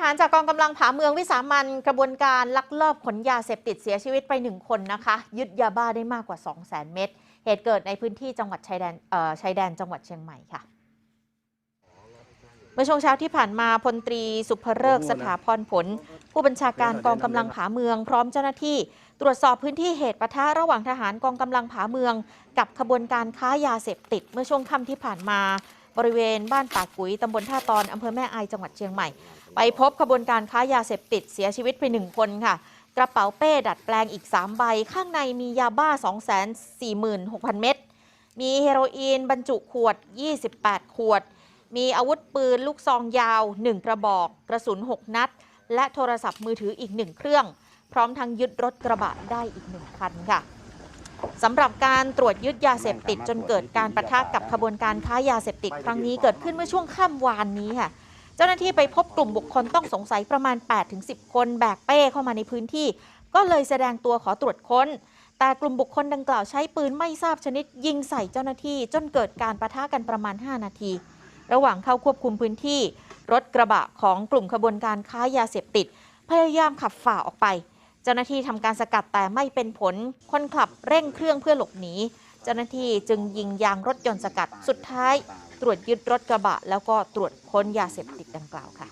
หารจากกองกำลังผาเมืองวิสามันกระบวนการลักลอบขนยาเสพติดเสียชีวิตไปหนึ่งคนนะคะ ยึดยาบ้าได้มากกว่า 2 0 0 0 0 0เม็ดเหตุเกิดในพื้นที่จังหวัดชายแดนเอ่อชายแดนจังหวัดเชียงใหม่ค่ะ เมื่อช่วงเช้าที่ผ่านมาพลตรีสุภเริกษ์สถาพรผล ผู้บัญชาการกองกำลังผาเมือง พร้อมเจ้าหน้าที่ ตรวจสอบพื้นที่เหตุปะทะระหว่างทหารกองกำลังผาเมือง กับขบวนการค้ายาเสพติด เมื่อช่วงค่ำที่ผ่านมา บริเวณบ้านปากกุยตำบลท่าตอนอำเภอแม่อายจังหวัดเชียงใหม่ ไปพบขบวนการค้ายาเสพติดเสียชีวิตไปหนึ่งคนค่ะ กระเป๋าเป้ดัดแปลงอีก 3 ใบ ข้างในมียาบ้า 246,000 เม็ดมีเฮโรอีนบรรจุขวด 28 ขวด มีอาวุธปืนลูกซองยาว 1 กระบอก กระสุน 6 นัด และโทรศัพท์มือถืออีก 1 เครื่อง พร้อมทั้งยึดรถกระบะได้อีก 1 คันค่ะ สำหรับการตรวจยึดยาเสพติดจนเกิดการประทะกับขบวนการค้ายาเสพติดครั้งนี้เกิดขึ้นเมื่อช่วงค่ำวานนี้ค่ะ เจ้าหน้าที่ไปพบกลุ่มบุคคลต้องสงสัยประมาณ 8-10 คนแบกเป้เข้ามาในพื้นที่ ก็เลยแสดงตัวขอตรวจค้น แต่กลุ่มบุคคลดังกล่าวใช้ปืนไม่ทราบชนิดยิงใส่เจ้าหน้าที่ จนเกิดการประทะกันประมาณ 5 นาที ระหว่างเข้าควบคุมพื้นที่ รถกระบะของกลุ่มขบวนการค้ายาเสพติด พยายามขับฝ่าออกไป เจ้าหน้าที่ทำการสกัดแต่ไม่เป็นผล คนขับเร่งเครื่องเพื่อหลบหนี เจ้าหน้าที่จึงยิงยางรถยนต์สกัด สุดท้าย ตรวจยึดรถกระบะ แล้วก็ตรวจค้นยาเสพติดดังกล่าวค่ะ